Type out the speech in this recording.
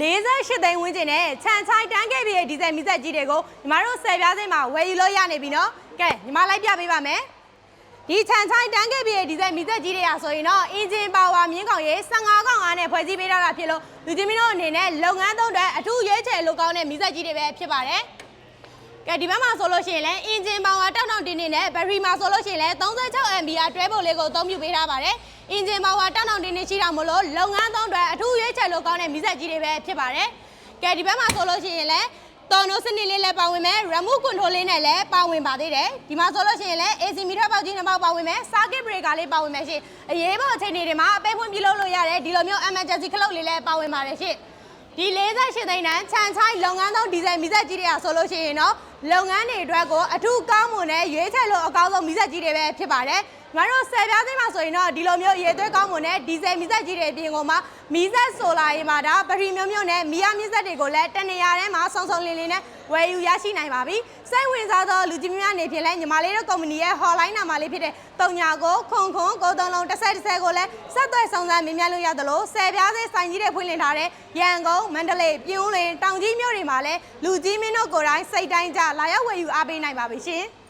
48သိန်းဝန်းကျင်နဲ့ခြံချိုင်းတန်းခဲ့ပြီးရဲ့ဒီဇယ်မီဇက်ကြီးတွေကိုညီမတို့ဆယ်ပြားစိမ့်မှာဝယ်ယူလို့ရနေပြီနော်ကဲညီမလိုက်ပြပေးပါမယ်ဒီခြံချိုင်းတန်းခဲ့ပြီးရဲ့ဒီဇယ်မီဇက်ကြီးတွေကဆိုရင်တော့အင်ဂျင်ပါဝါမြင်းကောင်ရေး15ကောင်အားနဲ့ဖွဲ့စည်းပေးထားတာဖြစ်လို့လူချင်းမင်းတို့အနေနဲ့လုပ်ငန်းသုံးအတွက်အထူးရွေးချယ်လို့ကောင်းတဲ့မီဇက်ကြီးတွေပဲဖြစ်ပါတယ်ကဲဒီဘက်မှာဆိုလို့ရှိရင်လည်းအင်ဂျင်ပေါင်ကတောက်တောက်တင်းတင်းနဲ့ဘက်ထရီမှာဆိုလို့ရှိရင်လည်း 36 MB တွဲဖို့လေးကိုအသုံးပြုပေးထားပါတယ်။ အင်ဂျင်ပေါင်ကတောက်တောက်တင်းတင်းရှိတာမို့လို့လုပ်ငန်းသုံးအတွက်အထူးရွေးချယ်လို့ကောင်းတဲ့မီးစက်ကြီးတွေပဲဖြစ်ပါတယ်။ကဲဒီဘက်မှာဆိုလို့ရှိရင်လည်းတော်နိုစနစ်လေးလည်းပါဝင်မယ် remote control လေးနဲ့လည်းပါဝင်ပါသေးတယ်ဒီမှာဆိုလို့ရှိရင်လည်း AC မီတာပေါက်ကြီးနှစ်ပေါက်ပါဝင်မယ် circuit breaker လေးပါဝင်မယ်ရှင်အရေးပေါ်အခြေအနေတွေမှာအပဲဖွင့်ပြလုပ်လို့ရတယ်ဒီလိုမျိုး emergency ခလုတ်လေးလည်းပါဝင်ပါတယ်ရှင်ဒီ48သိန်းတန်းခြံချိုင်းလုပ်ငန်းသုံးဒီဇယ်မီဇက်ကြီးတွေကဆိုလို့ရှိရင်တော့လုပ်ငန်းတွေအတွက်ကိုအထူးကောင်းမွန်တဲ့ရွေးချယ်လို့အကောင်းဆုံးမီဇက်ကြီးတွေပဲဖြစ်ပါတယ်။ညီမတို့ဆယ်ပြားသိမ်းမှာဆိုရင်တော့ဒီလိုမျိုးရေသွဲကောင်းမွန်တဲ့ဒီဇယ်မီဇက်ကြီးတွေအပြင်ကိုမှမီဇက်ဆိုလာရေးမှာဒါပရိမျိုးမျိုးနဲ့မီယာမီဇက်တွေကိုလည်းတနေရာထဲမှာစုံစုံလင်းလင်းနဲ့ဝယ်ယူရရှိနိုင်ပါပြီ။စိတ်ဝင်စားသောလူကြီးများအနေဖြင့်လည်းညီမလေးတို့ကုမ္ပဏီရဲ့ hotline နံပါတ်လေးဖြစ်တဲ့39ကိုခွန်ခွန်ကိုသုံးလုံးတစ်ဆက်တစ်ဆက်ကိုလည်းဆက်သွယ်ဆောင်စမ်းမြင်မြတ်လို့ရသလိုဆယ်ပြားစိဆိုင်ကြီးတွေဖွင့်လှစ်ထားတဲ့ရန်ကုန်မန္တလေးပြင်းဦးလင်တောင်ကြီးမြို့တွေ မှာလည်းလူကြီးမင်းတို့ကိုယ်တိုင်စိတ်တိုင်းကြလာရောက်ဝယ်ယူအားပေးနိုင်ပါပြီရှင်။